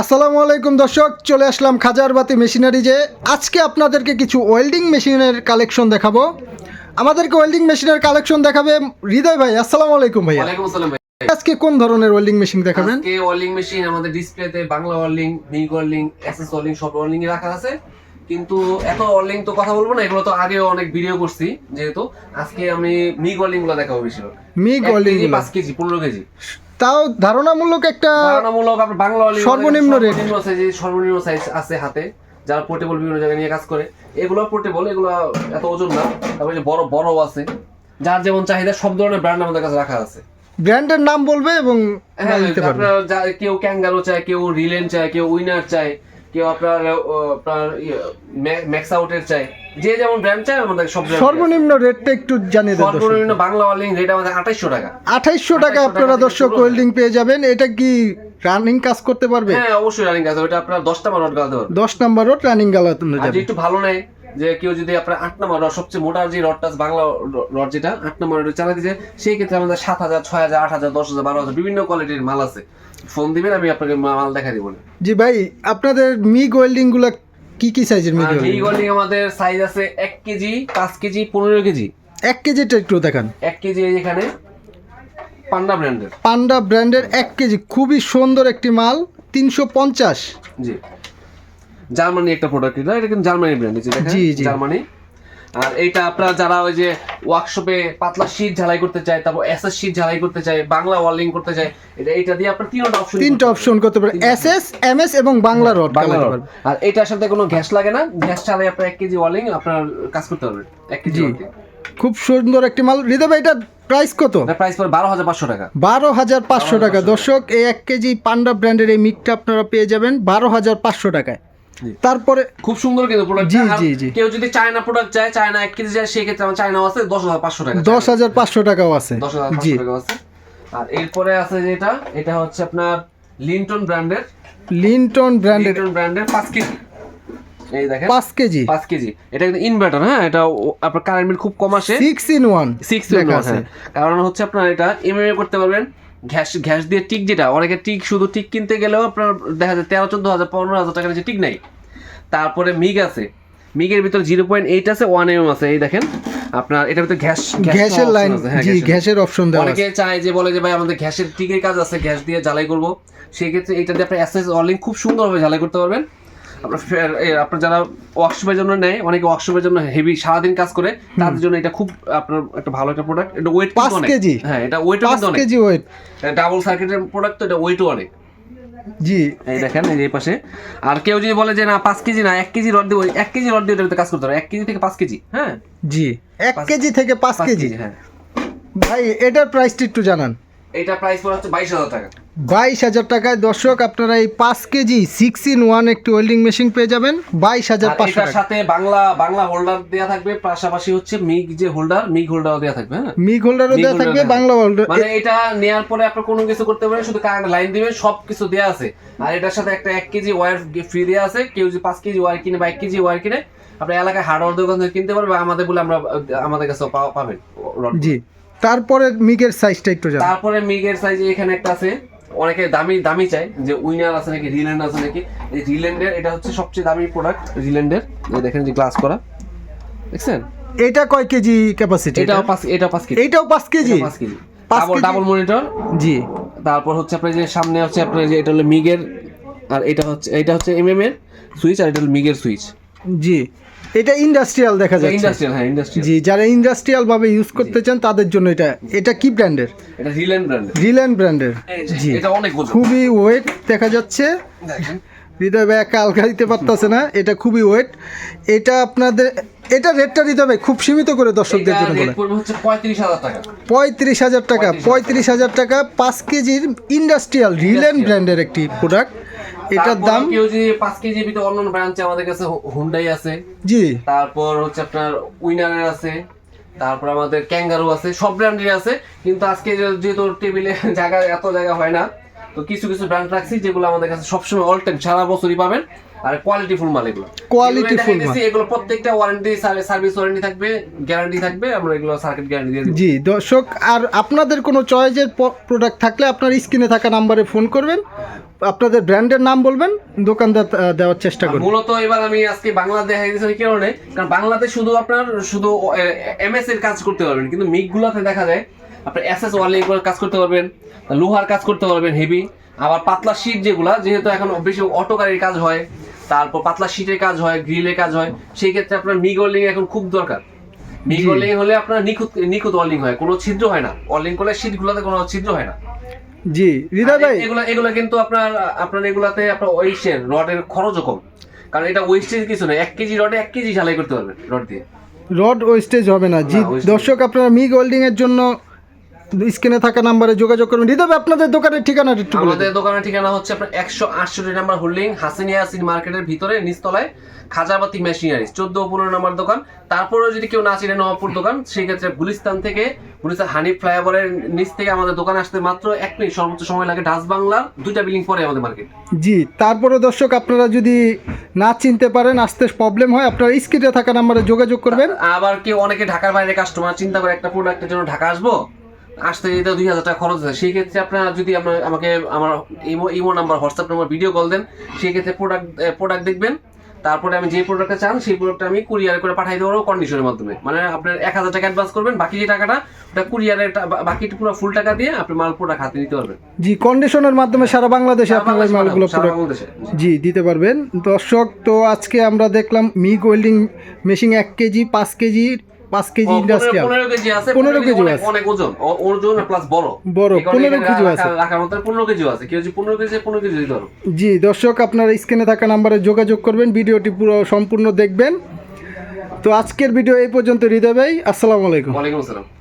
আসসালামু আলাইকুম দর্শক চলে আসলাম খাজারবাতি মেশিনারি যে আজকে আপনাদেরকে কিছু ওয়েল্ডিং মেশিনের কালেকশন দেখাবো। আমাদেরকে ওয়েল্ডিং মেশিনের কালেকশন দেখাবে হৃদয় ভাই আসসালামু আলাইকুম ভাই আজকে কোন ধরনের ওয়েল্ডিং মেশিন দেখাবেন? আজকে ওয়ার্লিং মেশিন আমাদের ডিসপ্লেতে Bangla welding MIG welding SS welding সব ওয়ার্লিং রাখা আছে। কিন্তু এত ওয়ার্লিং তো কথা বলব না এগুলো তো আগেও অনেক ভিডিও করছি যেহেতু। আজকে আমি মিগ ওয়ার্লিংগুলো দেখাবো বেশি মিগ ওয়েল্ডিং পাঁচ কেজি পনেরো কেজি। তাও ধারণামূলক একটা ধারণামূলক আপনার বাংলা সর্বনিম্ন রেট সর্বনিম্ন সাইজ আছে হাতে যারা পোর্টেবল বিভিন্ন জায়গায় নিয়ে কাজ করে। এগুলো পোর্টেবল এগুলো এত ওজন না। তারপরে যে বড় বড় আছে। যার যেমন চাহিদা সব ধরনের ব্র্যান্ড আমাদের কাছে রাখা আছে। ব্র্যান্ডের নাম বলবে এবং হ্যাঁ কেউ ক্যাঙ্গারো চায় কেউ রিলেন চায় কেউ উইনার চায় কেউ আপনার আপনার ম্যাক্স আউটের চাই। যে যেমন ব্র্যান্ড চাই আমাদের সব সর্বনিম্ন রেটটা একটু জানিয়ে দেন সর্বনিম্ন বাংলা ওয়ার্লিং রেট আমাদের আঠাইশশো টাকা। আঠাইশশো টাকা আপনারা দর্শক ওয়েল্ডিং পেয়ে যাবেন। এটা কি রানিং কাজ করতে পারবে? হ্যাঁ অবশ্যই রানিং কাজ ওটা আপনার নাম্বার মারট গালাতে দশ নাম্বার রোড রানিং গালাতে যাবে। একটু ভালো নেয় যে কেউ যদি আপনার আট নম্বর রড সবচেয়ে মোটা যে রডটা বাংলা রড যেটা আট নম্বর রড চালাতে চায় সেই ক্ষেত্রে আমাদের সাত হাজার ছয় হাজার আট হাজার দশ হাজার বারো হাজার বিভিন্ন কোয়ালিটির মাল আছে। ফোন দিবেন আমি আপনাকে মাল দেখা দিব না। জি ভাই আপনাদের মিগ ওয়েল্ডিংগুলা কি কি সাইজের মিগ আর ওয়েল্ডিং গোল্ডিং আমাদের সাইজ আছে এক কেজি পাঁচ কেজি পনেরো কেজি। এক কেজিটা একটু দেখান। এক কেজি এখানে পান্ডা ব্র্যান্ডের পান্ডা ব্র্যান্ডের এক কেজি খুবই সুন্দর একটি মাল তিনশো পঞ্চাশ। জি। জার্মানি একটা প্রোডাক্ট এটা এটা কিন্তু জার্মানি ব্র্যান্ড জি, জি। জার্মানি। আর এটা আপনারা যারা ওই যে ওয়ার্কশপে পাতলা শীট ঝালাই করতে চায় তারপর এসএস শীট ঝালাই করতে চায় বাংলা ওয়ার্লিং করতে চায় এটা এইটা দিয়ে আপনার তিনটা অপশন তিনটা অপশন করতে পারেন এস এস এম এস এবং বাংলা রড বাংলা রড। আর এটার সাথে কোনো গ্যাস লাগে না। গ্যাস ছাড়াই আপনার এক কেজি ওয়ার্লিং আপনার কাজ করতে পারবেন এক কেজি খুব সুন্দর একটি মাল। হৃদয় ভাই এটার প্রাইস কত? প্রাইস পড়ে বারো হাজার পাঁচশো টাকা। বারো হাজার পাঁচশো টাকা। দর্শক এই এক কেজি পান্ডা ব্র্যান্ডের এই মিকটা আপনারা পেয়ে যাবেন বারো হাজার পাঁচশো টাকায়। তারপরে খুব সুন্দর কিন্তু প্রোডাক্ট জি, জি, জি। কেউ যদি চায়না প্রোডাক্ট চায় চায়না এক কেজি চায় সেই ক্ষেত্রে আমার চায়না আছে দশ হাজার পাঁচশো টাকা দশ হাজার পাঁচশো টাকাও আছে। দশ হাজার পাঁচশো টাকা আছে। আর এরপরে আছে যেটা এটা হচ্ছে আপনার লিন্টন ব্র্যান্ডের লিন্টন ব্র্যান্ডের লিন্টন ব্র্যান্ডের পাঁচ কেজি। এই দেখেন। পাঁচ কেজি। পাঁচ কেজি। এটা কিন্তু ইনভার্টার হ্যাঁ? এটা আপনার কারেন্ট বিল খুব কম আসে। সিক্স ইন ওয়ান সিক্স লেখা আছে। কারণ হচ্ছে আপনার এটা এমএমএ করতে পারবেন। ঘ্যাস ঘ্যাস দিয়ে টিক যেটা অনেকে টিক শুধু টিক কিনতে গেলেও আপনার দেখা যায় তেরো চোদ্দ হাজার পনেরো হাজার টাকার নিচে টিক নাই। তারপরে মিগ আছে। মিগের ভিতরে জিরো পয়েন্ট এইট আছে ওয়ান এম আছে এই দেখেন। আপনার এটার ভিতরে গ্যাস গ্যাসের লাইন জি গ্যাসের অপশন দেওয়া অনেকে চায় যে বলে যে ভাই আমাদের গ্যাসের টিকের কাজ আছে গ্যাস দিয়ে জ্বালাই করব। সেই ক্ষেত্রে এটা দিয়ে আপনি এসএস অলিং খুব সুন্দরভাবে জ্বালাই করতে পারবেন। আপনার যারা ওয়ার্কশপের জন্য নেয় অনেকে ওয়ার্কশপের জন্য হেভি সারাদিন কাজ করে তাদের জন্য এটা খুব আপনার একটা ভালো একটা প্রোডাক্ট এটা ওয়েট পাঁচ কেজি? হ্যাঁ এটা ওয়েট পাঁচ অনেক। কেজি ওয়েট ডাবল সার্কিটের প্রোডাক্ট তো এটা ওয়েটও অনেক। জি। এই দেখেন এই পাশে। আর কেউ যদি বলে যে না পাঁচ কেজি না এক কেজি রড দিয়ে এক কেজি রড দিয়ে কাজ করতে হবে এক কেজি থেকে পাঁচ কেজি হ্যাঁ? জি। এক কেজি থেকে পাঁচ কেজি। হ্যাঁ। ভাই এটার প্রাইসটা একটু জানান। এটা প্রাইস পড়ে হচ্ছে বাইশ হাজার টাকা। বাইশ হাজার টাকায় দর্শক আপনারা এই পাঁচ কেজি সিক্স ইন ওয়ান একটি ওয়েল্ডিং মেশিন পেয়ে যাবেন বাইশ হাজার পাঁচশো এটার সাথে বাংলা বাংলা হোল্ডার দেয়া থাকবে পাশাপাশি হচ্ছে মিগ যে হোল্ডার মিগ হোল্ডার দেয়া থাকবে হ্যাঁ? মিগ হোল্ডারও দেওয়া থাকবে বাংলা হোল্ডার মানে এটা নেয়ার পরে আপনার কোনো কিছু করতে পারেন শুধু কারেন্ট লাইন দিবেন সব কিছু দেয়া আছে। আর এটার সাথে একটা এক কেজি ওয়্যার ফ্রি দেওয়া আছে কেউ যদি পাঁচ কেজি ওয়্যার কিনে বা এক কেজি ওয়্যার কিনে আপনার এলাকায় হার্ডওয়ার দোকান থেকে কিনতে পারবে আমাদের বলে আমরা আমাদের কাছে পাবেন। জি। তারপরে মিগের সাইজটা একটু জানান। তারপরে মিগের সাইজে এখানে একটা আছে অনেকে দামি দামি চাই যে উইনার আছে নাকি রিল্যান্ড আছে নাকি। এই রিল্যান্ডের এটা হচ্ছে সবচেয়ে দামি প্রোডাক্ট রিল্যান্ডের এই দেখেন যে গ্লাস করা। দেখছেন? এটা কয় কেজি ক্যাপাসিটি এটাও পাঁচ এটাও পাঁচ কেজি এটাও পাঁচ কেজি এটা পাঁচ কেজি পাঁচ ডাবল কেজি? ডাবল মনিটর জি। তারপর হচ্ছে আপনার যে সামনে হচ্ছে আপনার যে এটা হলো মিগের আর এটা হচ্ছে এটা হচ্ছে এমএম এর সুইচ আর এটা হলো মিগের সুইচ জি। এটা ইন্ডাস্ট্রিয়াল দেখা যাচ্ছে। ইন্ডাস্ট্রিয়াল হ্যাঁ ইন্ডাস্ট্রিয়াল জি যারা ইন্ডাস্ট্রিয়াল ভাবে ইউজ করতে চান তাদের জন্য এটা এটা কি ব্র্যান্ডের এটা রিল্যান্ড ব্র্যান্ডের রিলায়েন্স ব্র্যান্ডের জি। এটা অনেক ওজন। খুবই ওয়েট দেখা যাচ্ছে। হৃদয় ভাই আলগা দিতে পারতেছে না এটা খুবই ওয়েট এটা আপনাদের এটা রেটটা হৃদয় ভাই খুব সীমিত করে দর্শকদের জন্য বলে। পঁয়ত্রিশ হাজার টাকা। পঁয়ত্রিশ হাজার টাকা পাঁচ কেজির ইন্ডাস্ট্রিয়াল রিলায়েন্স ব্র্যান্ডের একটি প্রোডাক্ট এটার দাম? কেউ যদি পাঁচ কেজি ভিতরে অন্য ব্রাঞ্চে আমাদের কাছে হুন্ডাই আছে। জি। তারপর হচ্ছে আপনার উইনারের আছে। তারপর আমাদের ক্যাঙ্গারু আছে সব ব্র্যান্ডের আছে। কিন্তু আজকে যে- যেহেতু টেবিলে জায়গা এত জায়গা হয় না তো কিছু কিছু ব্র্যান্ড রাখছি যেগুলো আমাদের কাছে সবসময় অল টাইম সারা বছরই পাবেন। আর কোয়ালিটি ফুল মাল এগুলো। যেগুলো full দেখাইতেছি, এগুলো প্রত্যেকটা ওয়ারেন্টি সার্ভিস ওয়ারেন্টি থাকবে গ্যারান্টি থাকবে আমরা এগুলো সার্কিট গ্যারান্টি দিয়ে জি দর্শক আর আপনাদের কোনো চয়েসের প্রোডাক্ট থাকলে আপনার স্ক্রিনে থাকা নাম্বারে ফোন করবেন। আপনাদের ব্র্যান্ডের নাম বলবেন দোকানদার দেওয়ার চেষ্টা করবেন। মূলত এবার আমি আজকে বাংলা কারণে কারণ বাংলাতে শুধু আপনার শুধু এমএস এর কাজ করতে পারবেন কিন্তু মিগ গুলাতে দেখা যায় আপনার এসএস ওয়ার্লিং কাজ করতে পারবেন লোহার কাজ করতে পারবেন হেভি আবার পাতলা শীট যেগুলা যেহেতু এখন বেশি অটো গাড়ির কাজ হয় তারপর পাতলা শীটের কাজ হয় গ্রিলের কাজ হয় সেই ক্ষেত্রে আপনার মিগ ওয়ার্লিং এখন খুব দরকার। মিগ জি। হলে আপনার নিখুঁত নিখুঁত ওয়ার্লিং হয় কোনো ছিদ্র হয় না। ওয়ার্লিং করলে শীট গুলাতে কোনো ছিদ্র হয় না। জি হৃদয় ভাই। এগুলো এগুলো কিন্তু আপনার আপনার এগুলাতে আপনার ওয়েস্টের রডের খরচও কম। কারণ এটা ওয়েস্টেজ কিছু না এক কেজি রডে এক কেজি ঝালাই করতে পারবেন রড দিয়ে। রড ওয়েস্টেজ হবে না। জি দর্শক আপনারা মিগ হোল্ডিং এর জন্য স্ক্রিনে থাকা নাম্বারে যোগাযোগ করবেন। হৃদয় আপনাদের দোকানের ঠিকানাটা একটু আমাদের দোকানের ঠিকানা হচ্ছে আপনার একশো আটষট্টি নাম্বার হোল্ডিং হাসিনিয়া সিন মার্কেটের ভিতরে নিচতলায় খাজাবাতি মেশিনারি চোদ্দ পনেরো নম্বর দোকান। তারপরেও যদি কেউ না চিনে নবাবপুর দোকান সেই ক্ষেত্রে গুলিস্তান থেকে গুলিস্তান হানিফ ফ্লাইওভারের নিচ থেকে আমাদের দোকান আসতে মাত্র এক মিনিট সর্বোচ্চ সময় লাগে। ডাস বাংলার দুইটা বিল্ডিং পরে আমাদের মার্কেট। জি তারপরে দর্শক আপনারা যদি না চিনতে পারেন আসতে প্রবলেম হয় আপনারা স্ক্রিনে থাকা নাম্বারে যোগাযোগ করবেন। আবার কেউ অনেকে ঢাকার বাইরে কাস্টমার চিন্তা করে একটা প্রোডাক্টের জন্য ঢাকা আসব? আসতে যেতে দুই হাজার টাকা খরচ আছে সেই ক্ষেত্রে আপনারা যদি আপনার আমাকে আমার imo imo number WhatsApp number video call দেন সেই ক্ষেত্রে প্রোডাক্ট প্রোডাক্ট দেখবেন। তারপরে আমি যে প্রোডাক্টটা চান সেই প্রোডাক্টটা আমি কুরিয়ার করে পাঠাই দেবো কন্ডিশনের মাধ্যমে। মানে আপনার এক হাজার টাকা অ্যাডভান্স করবেন বাকি যে টাকাটা ওটা কুরিয়ারের বাকি পুরো ফুল টাকা দিয়ে আপনি মাল প্রোডাক্ট হাতে নিতে পারবেন। জি কন্ডিশনের মাধ্যমে সারা বাংলাদেশে আপনারা মালগুলো জি। দিতে পারবেন। দর্শক তো আজকে আমরা দেখলাম মিগ ওয়েল্ডিং মেশিন এক কেজি পাঁচ কেজি পাঁচ কেজি ইন্ডাস্ট্রিয়াল। পনেরো কেজি আছে 15 পনেরো কেজি কেজি অনেক ওজন ওজন প্লাস বড়। বড়, পনেরো কারণে 15 এখানে কেজিও রাখা- আছে। রাখার মতো পনেরো কেজি আছে। কেউ যদি পনেরো কেজি পনেরো কেজি ধরো। জি দর্শক আপনার স্ক্রিনে থাকা নাম্বারে যোগাযোগ করবেন ভিডিওটি পুরো সম্পূর্ণ দেখবেন। তো আজকের ভিডিও এই পর্যন্ত হৃদয় ভাই আসসালামু আলাইকুম। ওয়ালাইকুম আসসালাম।